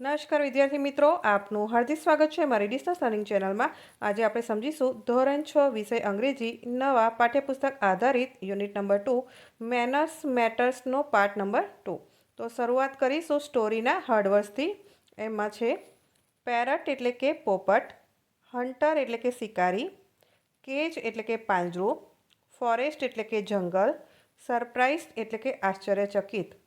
નમસ્કાર વિદ્યાર્થી મિત્રો, આપનું હાર્દિક સ્વાગત છે મારી ડિસ્ટન્સ લર્નિંગ ચેનલમાં. આજે આપણે સમજીશું ધોરણ છ વિષય અંગ્રેજી, નવા પાઠ્યપુસ્તક આધારિત યુનિટ નંબર ટુ, મેનર્સ મેટર્સનો પાર્ટ નંબર ટુ. તો શરૂઆત કરીશું સ્ટોરીના હાર્ડવર્સથી એમાં છે, પેરટ એટલે કે પોપટ, હન્ટર એટલે કે શિકારી, કેજ એટલે કે પાંજરું, ફોરેસ્ટ એટલે કે જંગલ સરપ્રાઇઝ એટલે કે આશ્ચર્યચકિત.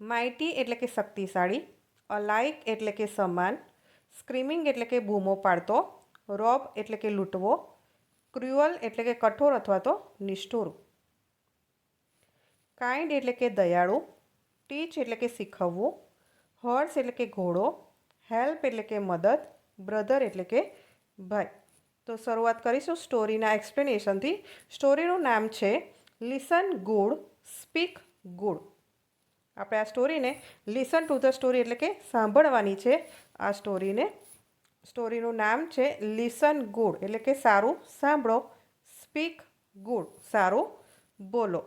માઇટી એટલે કે શક્તિશાળી અલાઇક એટલે કે સમાન સ્ક્રીમિંગ એટલે કે બૂમો પાડતો રોબ એટલે કે લૂંટવો ક્રુઅલ એટલે કે કઠોર અથવા તો નિષ્ઠુર કાઇન્ડ એટલે કે દયાળુ ટીચ એટલે કે શીખવવું હોર્સ એટલે કે ઘોડો હેલ્પ એટલે કે મદદ બ્રધર એટલે કે ભાઈ તો શરૂઆત કરીશું સ્ટોરીના એક્સપ્લેનેશનથી સ્ટોરીનું નામ છે લિસન ગુડ સ્પીક ગુડ આપણે આ સ્ટોરીને લિસન ટુ ધ સ્ટોરી એટલે કે સાંભળવાની છે. આ સ્ટોરીને સ્ટોરીનું નામ છે લિસન ગુડ એટલે કે સારું સાંભળો. સ્પીક ગુડ સારું બોલો.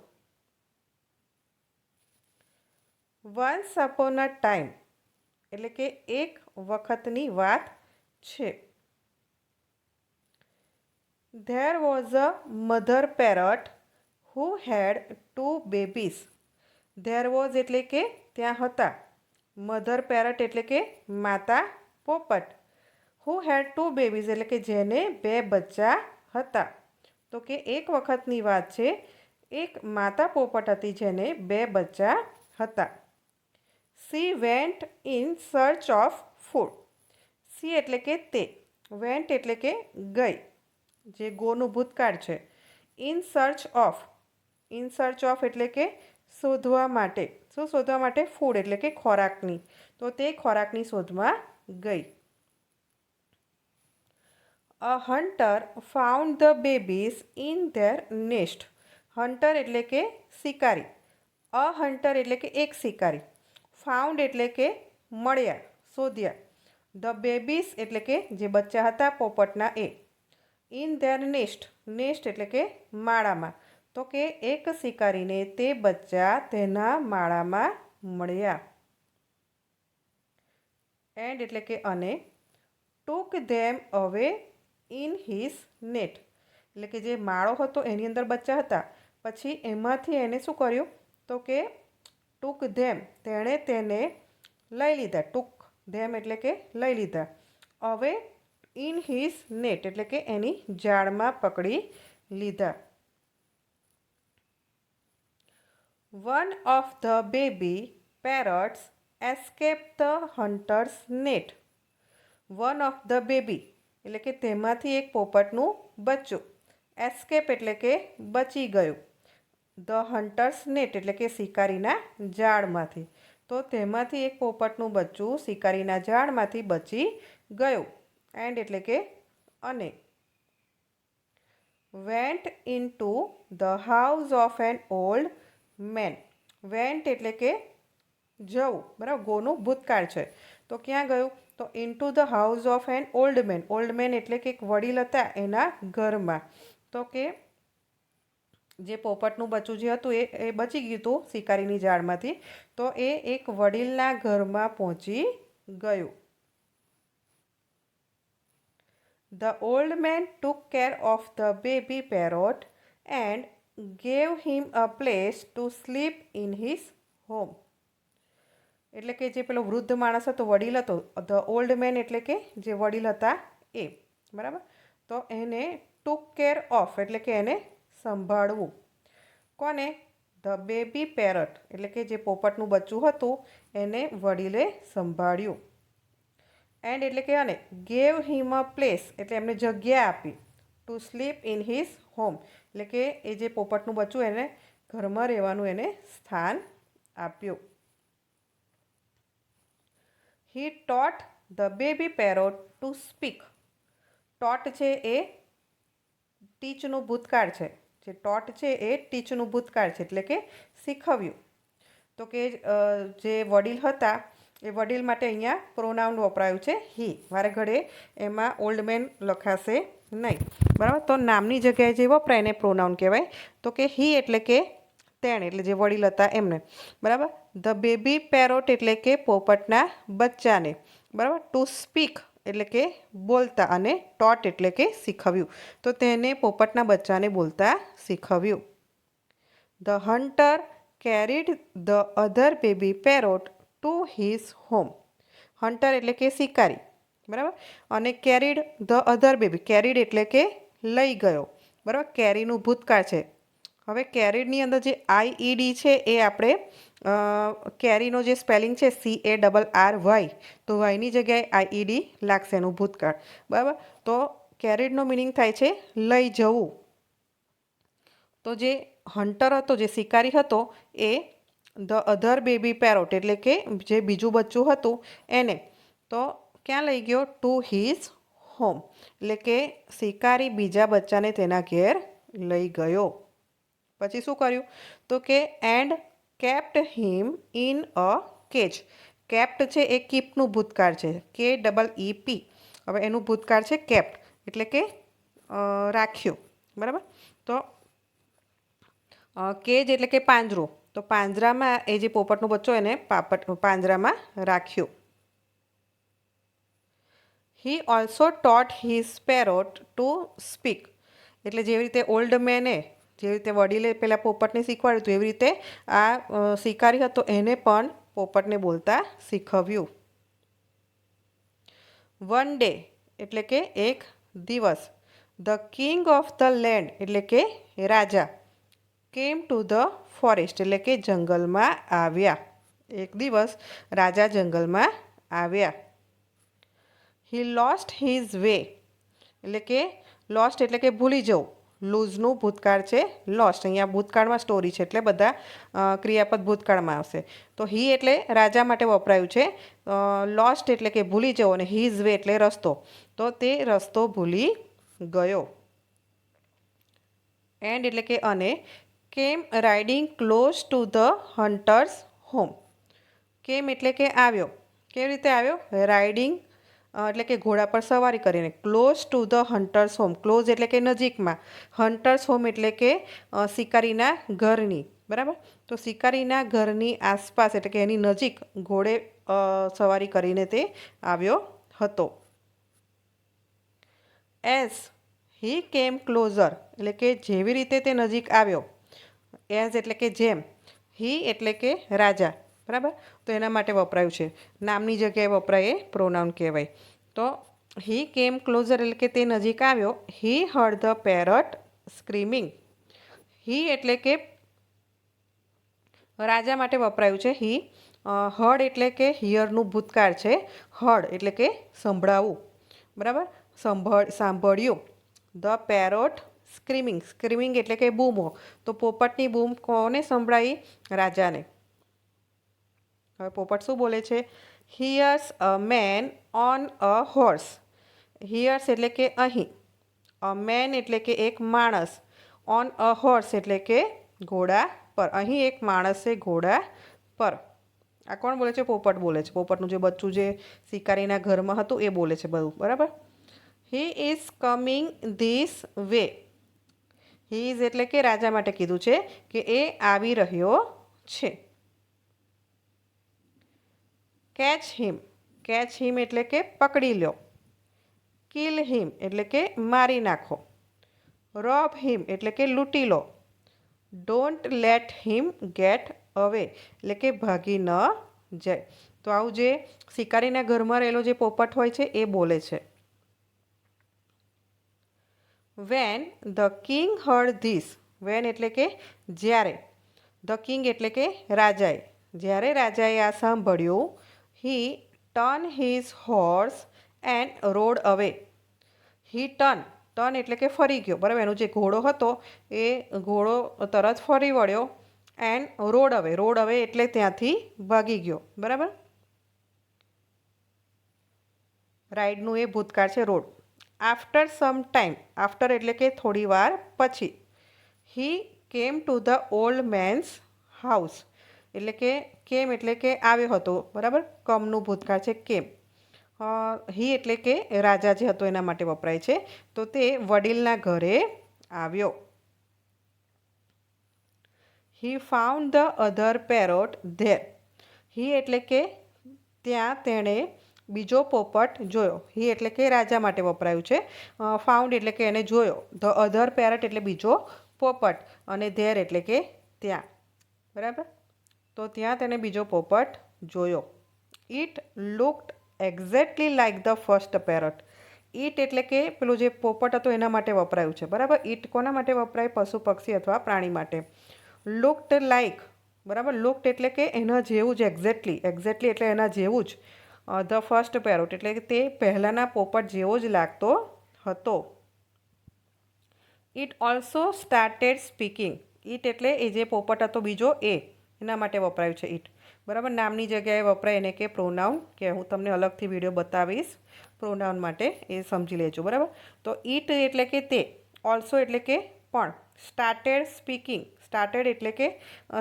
વન્સ અપોન અ ટાઈમ એટલે કે એક વખતની વાત છે. There was a mother parrot who had two babies there was એટલે કે ત્યાં હતા. મધર પેરટ એટલે કે માતા પોપટ. હુ હેડ ટુ બેબીઝ એટલે કે જેને બે બચ્ચા હતા. તો કે એક વખતની વાત છે, એક માતા પોપટ હતી જેને બે બચ્ચા હતા. She went in search of food she એટલે કે તે. વેન્ટ એટલે કે ગઈ. જે ગોનું ભૂતકાળ છે. In search of in search of એટલે કે શોધવા માટે. શું શોધવા માટે? ફૂડ એટલે કે ખોરાકની. તો તે ખોરાકની શોધમાં ગઈ. A hunter found the babies in their nest. Hunter એટલે કે શિકારી. અ હન્ટર એટલે કે એક શિકારી. ફાઉન્ડ એટલે કે મળ્યા, શોધ્યા. ધ બેબીઝ એટલે કે જે બચ્ચા હતા પોપટના એ. In their nest. નેસ્ટ એટલે કે માળામાં. તો કે એક શિકારીને તે બચ્ચા તેના માળામાં મળ્યા. એન્ડ એટલે કે અને ટૂક ધેમ અવે ઇન હિઝ નેટ. એટલે કે જે માળો હતો એની અંદર બચ્ચા હતા. પછી એમાંથી એને શું કર્યું? તો કે ટૂક ધેમ તેણે તેને લઈ લીધા. ટૂક ધેમ એટલે કે લઈ લીધા. હવે ઇન હિઝ નેટ એટલે કે એની જાળમાં પકડી લીધા. One of the baby parrots escape the hunter's net one of the baby એટલે કે તેમાંથી એક પોપટનું બચ્ચું. એસ્કેપ એટલે કે બચી ગયું. ધ હન્ટર્સ નેટ એટલે કે શિકારીના ઝાડમાંથી. તો તેમાંથી એક પોપટનું બચ્ચું શિકારીના ઝાડમાંથી બચી ગયું. એન્ડ એટલે કે અને. Went into the house of an old man. Went એટલે કે જવું. બરાબર? ગોનું ભૂતકાળ છે. તો ક્યાં ગયું? તો into the house of an old man old man એટલે કે એક વડીલ હતા એના ઘરમાં. તો કે જે પોપટનું બચ્ચું જે હતું એ એ બચી ગયું હતું શિકારીની જાળમાંથી તો એ એક વડીલના ઘરમાં પહોંચી ગયું. The old man took care of the baby parrot and gave him a place to sleep in his home એટલે કે જે પેલો વૃદ્ધ માણસ હતો, વડીલ હતો ધ ઓલ્ડ મેન એટલે કે જે વડીલ હતા એ, બરાબર? તો એને ટુક કેર ઓફ એટલે કે એને સંભાળવું. કોને? ધ બેબી પેરટ એટલે કે જે પોપટનું બચ્ચું હતું, એને વડીલે સંભાળ્યું. એન્ડ એટલે કે અને ગેવ હિમ અ પ્લેસ એટલે એમને જગ્યા આપી to sleep in his home એટલે કે એ જે પોપટનું બચ્ચું એને ઘરમાં રહેવાનું એને સ્થાન આપ્યું. He taught the baby parrot to speak taught છે એ ટીચનું ભૂતકાળ છે. જે ટોટ છે એ ટીચનું ભૂતકાળ છે. એટલે કે શીખવ્યું. તો કે જે વડીલ હતા, એ વડીલ માટે અહીંયા પ્રોનાઉન વપરાયું છે હી વારે ઘડે એમાં ઓલ્ડ મેન લખાશે નહીં. બરાબર? તો નામની જગ્યાએ જે વપરાય એને પ્રોનાઉન કહેવાય. તો કે હી એટલે કે તેણે, એટલે જે વડીલ હતા એમને. બરાબર? ધ બેબી પેરોટ એટલે કે પોપટના બચ્ચાને. બરાબર? ટુ સ્પીક એટલે કે બોલતા અને ટોટ એટલે કે શીખવ્યું. તો તેને પોપટના બચ્ચાને બોલતા શીખવ્યું. The hunter carried the other baby parrot to his home hunter એટલે કે શિકારી. બરાબર? અને carried the other baby carried એટલે કે લઈ ગયો. બરાબર? કેરીનું ભૂતકાળ છે. હવે કેરીડની અંદર જે આઈઈડી છે એ આપણે કેરીનો જે સ્પેલિંગ છે C A double R Y તો વાયની જગ્યાએ આઈઈડી લાગશે એનું ભૂતકાળ. બરાબર? તો કેરીડનો મિનિંગ થાય છે લઈ જવું. તો જે હન્ટર હતો, જે શિકારી હતો, એ ધ અધર બેબી પેરોટ એટલે કે જે બીજું બચ્ચું હતું, એને. તો ક્યાં લઈ ગયો? ટુ હિઝ હોમ એટલે કે શિકારી બીજા બચ્ચાને તેના ઘેર લઈ ગયો. પછી શું કર્યું? તો કે and kept him in a cage kept છે એ કીપનું ભૂતકાળ છે. કે ડબલ ઈ પી હવે એનું ભૂતકાળ છે કેપ્ટ એટલે કે રાખ્યું. બરાબર? તો કેજ એટલે કે પાંજરું. તો પાંજરામાં એ જે પોપટનો બચ્ચો એને પાપટ, પાંજરામાં રાખ્યું. He also taught his parrot to speak એટલે જેવી રીતે ઓલ્ડ મેને જેવી રીતે વડીલે પેલા પોપટને શીખવાડ્યું હતું, એવી રીતે આ શિકારી હતો, એને પણ પોપટને બોલતા શીખવ્યું. વન ડે એટલે કે એક દિવસ the king of the land એટલે કે રાજા કેમ ટુ ધ ફોરેસ્ટ એટલે કે જંગલમાં આવ્યા. એક દિવસ રાજા જંગલમાં આવ્યા. હી લોસ્ટ હિઝ વે એટલે કે લોસ્ટ એટલે કે ભૂલી જવું. લૂઝનું ભૂતકાળ છે લોસ્ટ અહીંયા ભૂતકાળમાં સ્ટોરી છે એટલે બધા ક્રિયાપદ ભૂતકાળમાં આવશે. તો હી એટલે રાજા માટે વપરાયું છે. લોસ્ટ એટલે કે ભૂલી જવો અને હિઝ વે એટલે રસ્તો. તો તે રસ્તો ભૂલી ગયો. એન્ડ એટલે કે અને came riding close to the hunter's home came એટલે કે આવ્યો. કેવી રીતે આવ્યો? રાઇડિંગ એટલે કે ઘોડા પર સવારી કરીને. Close to the hunter's home close એટલે કે નજીકમાં. હન્ટર્સ હોમ એટલે કે શિકારીના ઘરની. બરાબર? તો શિકારીના ઘરની આસપાસ એટલે કે એની નજીક ઘોડે સવારી કરીને તે આવ્યો હતો. એઝ હી કેમ ક્લોઝર એટલે કે જેવી રીતે તે નજીક આવ્યો. એઝ એટલે કે જેમ. હી એટલે કે રાજા. બરાબર? તો એના માટે વપરાયું છે. નામની જગ્યાએ વપરાય એ પ્રોનાઉન કહેવાય. તો હી કેમ ક્લોઝર એટલે કે તે નજીક આવ્યો. He heard the parrot screaming he એટલે કે રાજા માટે વપરાયું છે. હી હર્ડ એટલે કે હિયરનું ભૂતકાળ છે. હર્ડ એટલે કે સંભળાવવું બરાબર? સંભળ, સાંભળ્યું. ધ પેરોટ સ્ક્રીમિંગ સ્ક્રીમિંગ એટલે કે બૂમો. તો પોપટની બૂમ કોને સંભળાઈ? રાજાને. હવે પોપટ શું બોલે છે? Here's a man on a horse here's એટલે કે અહીં. અ મેન એટલે કે એક માણસ. ઓન અ હોર્સ એટલે કે ઘોડા પર. અહીં એક માણસ ઘોડા પર. આ કોણ બોલે છે? પોપટ બોલે છે. પોપટનું જે બચ્ચું જે શિકારીના ઘરમાં હતું, એ બોલે છે બધું. બરાબર? He is coming this way he is એટલે કે રાજા માટે કીધું છે કે એ આવી રહ્યો છે. કેચ હિમ. કેચ હિમ એટલે કે પકડી લો. કિલ હિમ એટલે કે મારી નાખો. રોબ હિમ એટલે કે લૂંટી લો. Don't let him get away એટલે કે ભાગી ન જાય. તો આવું જે શિકારીના ઘરમાં રહેલો જે પોપટ હોય છે એ બોલે છે. When the king heard this. When એટલે કે જ્યારે. ધ કિંગ એટલે કે રાજાએ. જ્યારે રાજાએ આ સાંભળ્યું he turn his horse and rode away he turn turn એટલે કે ફરી ગયો. બરાબર? એનો જે ઘોડો હતો, એ ઘોડો તરત ફરી વળ્યો and rode away rode away એટલે ત્યાંથી ભાગી ગયો. બરાબર? રાઈડનું એ ભૂતકાળ છે, rode. After some time after એટલે કે થોડી વાર પછી he came to the old man's house એટલે કે કેમ એટલે કે આવ્યો હતો, બરાબર? કમનું ભૂતકાળ છે કેમ? હી એટલે કે રાજા જે હતો એના માટે વપરાય છે. તો તે વડીલના ઘરે આવ્યો. He found the other parrot there he એટલે કે ત્યાં તેણે બીજો પોપટ જોયો. હી એટલે કે રાજા માટે વપરાયું છે. ફાઉન્ડ એટલે કે એને જોયો. ધ અધર પેરટ એટલે બીજો પોપટ. અને ધેર એટલે કે ત્યાં. બરાબર? તો ત્યાં તેને બીજો પોપટ જોયો. It looked exactly like the first parrot it એટલે કે પેલું જે પોપટ હતો એના માટે વપરાયું છે. બરાબર? ઈટ કોના માટે વપરાય? પશુ, પક્ષી અથવા પ્રાણી માટે. લુકડ લાઇક બરાબર? લુકડ એટલે કે એના જેવું જ એક્ઝેક્ટલી એક્ઝેક્ટલી એટલે એના જેવું જ ધ ફર્સ્ટ પેરોટ એટલે કે તે પહેલાંના પોપટ જેવો જ લાગતો હતો. It also started speaking it એટલે એ જે પોપટ હતો બીજો એ. એના માટે વપરાયું છે ઇટ બરાબર? નામની જગ્યાએ વપરાય એને કે પ્રોનાઉન કે હું તમને અલગથી વીડિયો બતાવીશ. પ્રોનાઉન માટે એ સમજી લેજો, બરાબર? તો ઇટ એટલે કે તે ઓલ્સો એટલે કે પણ. સ્ટાર્ટેડ સ્પીકિંગ સ્ટાર્ટેડ એટલે કે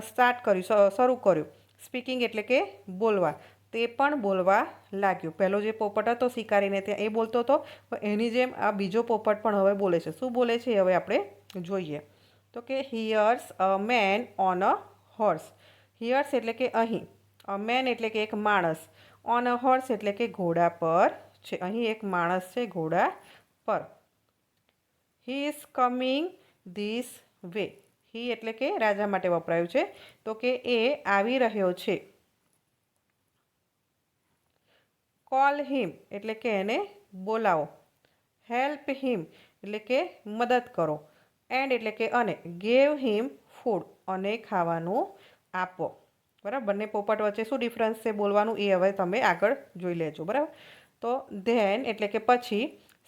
સ્ટાર્ટ કર્યું શરૂ કર્યું. સ્પીકિંગ એટલે કે બોલવા. તે પણ બોલવા લાગ્યું. પહેલો જે પોપટ હતો શિકારીને ત્યાં એ બોલતો હતો એની જેમ આ બીજો પોપટ પણ હવે બોલે છે. શું બોલે છે હવે આપણે જોઈએ. તો કે here's a man on a horse here's એટલે કે અહીં. અ મેન એટલે કે એક માણસ. ઓન અ હોર્સ એટલે કે ઘોડા પર છે. અહીં એક માણસ છે ઘોડા પર. He is coming this way. He એટલે કે રાજા માટે વપરાયું છે. તો કે એ આવી રહ્યો છે. કોલ હિમ એટલે કે એને બોલાવો. હેલ્પ હિમ એટલે કે મદદ કરો. એન્ડ એટલે કે અને. Gave him food. અને ખાવાનું આપો. બરાબર? બંને પોપટ વચ્ચે શું ડિફરન્સ છે બોલવાનું એ હવે તમે આગળ જોઈ લેજો. બરાબર? તો ધેન એટલે કે પછી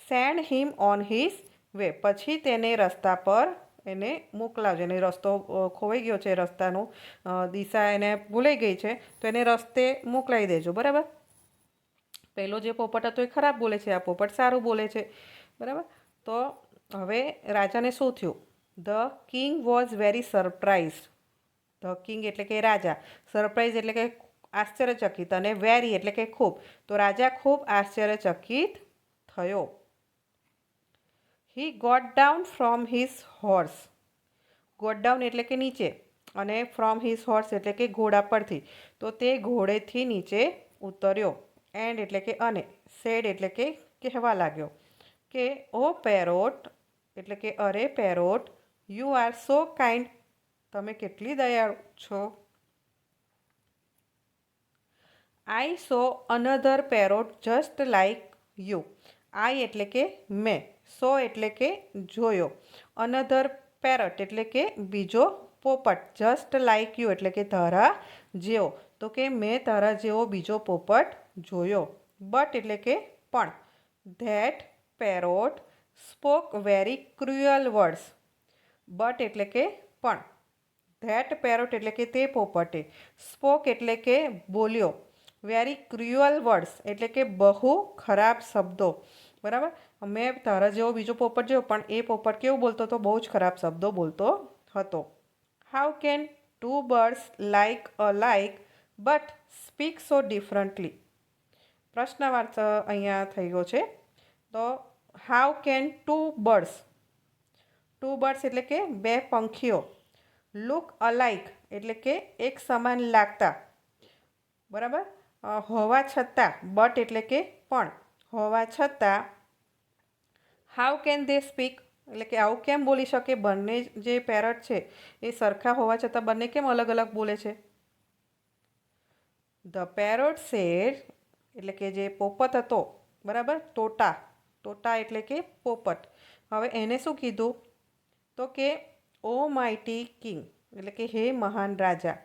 send him on his way પછી તેને રસ્તા પર એને મોકલાવજો. એને રસ્તો ખોવાઈ ગયો છે રસ્તાનું દિશા એને ભૂલાઈ ગઈ છે, તો એને રસ્તે મોકલાવી દેજો. બરાબર? પહેલો જે પોપટ હતો એ ખરાબ બોલે છે, આ પોપટ સારું બોલે છે. બરાબર? તો હવે રાજાને શું થયું? The king was very surprise the king એટલે કે રાજા. સરપ્રાઇઝ એટલે કે આશ્ચર્યચકિત અને વેરી એટલે કે ખૂબ. તો રાજા ખૂબ આશ્ચર્યચકિત થયો. He got down from his horse got down એટલે કે નીચે અને ફ્રોમ હિઝ હોર્સ એટલે કે ઘોડા પરથી. તો તે ઘોડેથી નીચે ઉતર્યો. એન્ડ એટલે કે અને. સેડ એટલે કે કહેવા લાગ્યો કે ઓ પેરોટ એટલે કે, અરે parrot you are so kind તમે કેટલી દયાળુ છો? I saw another parrot just like you I એટલે કે મેં. સો એટલે કે જોયો. અનધર પેરટ એટલે કે બીજો પોપટ. જસ્ટ લાઈક યુ એટલે કે તારા જેવો. તો કે મેં તારા જેવો બીજો પોપટ જોયો. બટ એટલે કે પણ. That parrot spoke very cruel words but એટલે કે પણ. ધેટ પેરોટ એટલે કે તે પોપટે. સ્પોક એટલે કે બોલ્યો. વેરી ક્રુઅલ વર્ડ્સ એટલે કે બહુ ખરાબ શબ્દો. બરાબર? મેં તારા જેવો બીજો પોપટ જોયો, પણ એ પોપટ કેવું બોલતો હતો? બહુ જ ખરાબ શબ્દો બોલતો હતો. How can two birds like a like but speak so differently પ્રશ્નવાર્થ અહીંયા થઈ ગયો છે. તો how can two birds two birds એટલે કે બે પંખીઓ. લુક અલાઇક એટલે કે એક સમાન લાગતા. બરાબર? હોવા છતાં બટ એટલે કે પણ. હોવા છતાં હાઉ કેન દે સ્પીક એટલે કે આવું કેમ બોલી શકે? બંને જે પેરટ છે, એ સરખા હોવા છતાં બંને કેમ અલગ અલગ બોલે છે? ધ પેરોટ શેર એટલે કે જે પોપટ હતો, બરાબર? ટોટા ટોટા એટલે કે પોપટ. હવે એને શું કીધું? તો કે ઓ માઇટી કિંગ, એટલે કે હે મહાન રાજા.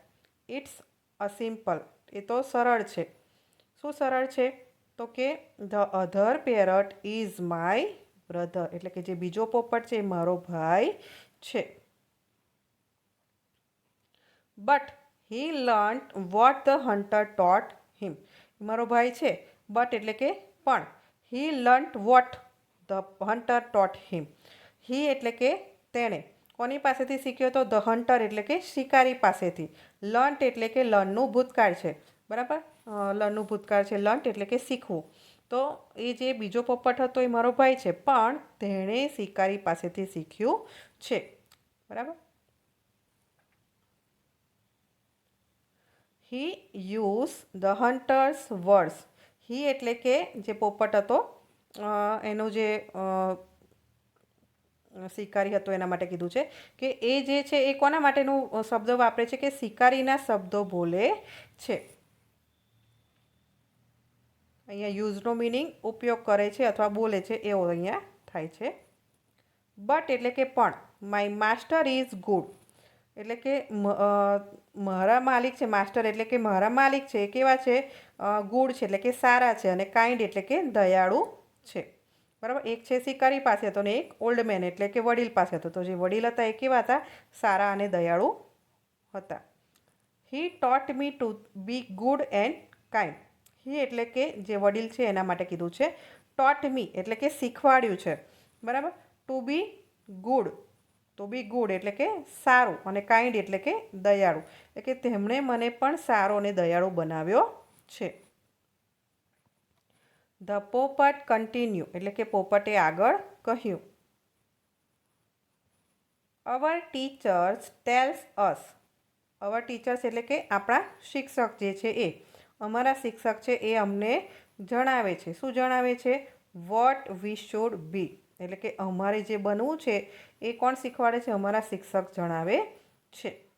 ઇટ્સ અ સિમ્પલ એ તો સરળ છે. શું સરળ છે? તો કે the other parrot is my brother એટલે કે જે બીજો પોપટ છે એ મારો ભાઈ છે. But he learn what the hunter taught him મારો ભાઈ છે. બટ એટલે કે, પણ. He learnt what the hunter taught him he એટલે કે, તેણે. કોની પાસેથી શીખ્યો તો ધ હન્ટર એટલે કે શિકારી પાસેથી. લર્ન્ટ એટલે કે લર્નનું ભૂતકાળ છે. બરાબર? લર્નનું ભૂતકાળ છે. લર્ન્ટ એટલે કે શીખવું. તો એ જે બીજો પોપટ હતો એ મારો ભાઈ છે. પણ તેણે શિકારી પાસેથી શીખ્યું છે. બરાબર? He use the hunters words he એટલે કે જે પોપટ હતો એનો જે શિકારી હતો એના માટે કીધું છે કે એ જે છે એ કોના માટેનું શબ્દ વાપરે છે કે શિકારીના શબ્દો બોલે છે? અહીંયા યુઝનો મિનિંગ ઉપયોગ કરે છે અથવા બોલે છે એવો અહીંયા થાય છે. બટ એટલે કે પણ, માય માસ્ટર ઇઝ ગુડ. એટલે કે મારા માલિક છે, માસ્ટર એટલે કે મારા માલિક છે કેવા છે? ગુડ છે, એટલે કે સારા છે અને કાઇન્ડ એટલે કે દયાળુ છે. બરાબર? એક છે શિકારી પાસે હતો ને એક ઓલ્ડ મેન એટલે કે વડીલ પાસે હતો. તો જે વડીલ હતા એ કેવા હતા? સારા અને દયાળુ હતા. He taught me to be good and kind he એટલે કે જે વડીલ છે એના માટે કીધું છે ટોટ મી એટલે કે શીખવાડ્યું છે. બરાબર? To be good to be good એટલે કે સારું અને કાઇન્ડ એટલે કે દયાળુ. એટલે કે તેમણે મને પણ સારો અને દયાળુ બનાવ્યો છે. ધ પોપટ કન્ટિન્યુ, એટલે કે પોપટે આગળ કહ્યું. Our teachers tells us. Our teachers એટલે કે આપણા શિક્ષક જે છે એ. અમારા શિક્ષક છે એ અમને જણાવે છે. શું જણાવે છે? What we should be. એટલે કે અમારે જે બનવું છે એ કોણ શીખવાડે છે? અમારા શિક્ષક જણાવે છે.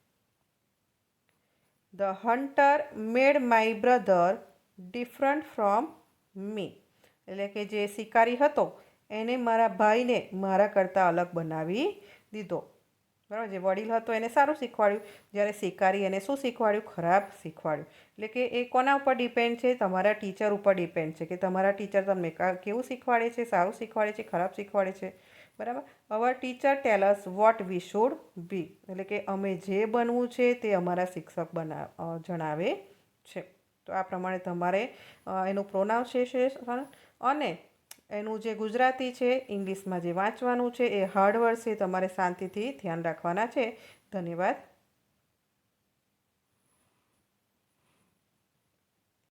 The hunter made my brother different from me. એટલે કે જે શિકારી હતો, એને મારા ભાઈને મારા કરતાં અલગ બનાવી દીધો. બરાબર, જે વડીલ હતો એને સારું શીખવાડ્યું. જ્યારે શિકારી એને શું શીખવાડ્યું? ખરાબ શીખવાડ્યું. એટલે કે એ કોના ઉપર ડિપેન્ડ છે? તમારા ટીચર ઉપર ડિપેન્ડ છે. કે તમારા ટીચર તમને કેવું શીખવાડે છે? સારું શીખવાડે છે? ખરાબ શીખવાડે છે? બરાબર? Our teacher tells what we should be એટલે કે અમે જે બનવું છે તે અમારા શિક્ષક બના જણાવે છે. તો આ પ્રમાણે તમારે એનું પ્રોનાઉન્સિએશન અને એનું જે ગુજરાતી છે ઇંગ્લિશમાં જે વાંચવાનું છે, એ હાર્ડ છે, તમારે શાંતિથી ધ્યાન રાખવાના છે. ધન્યવાદ.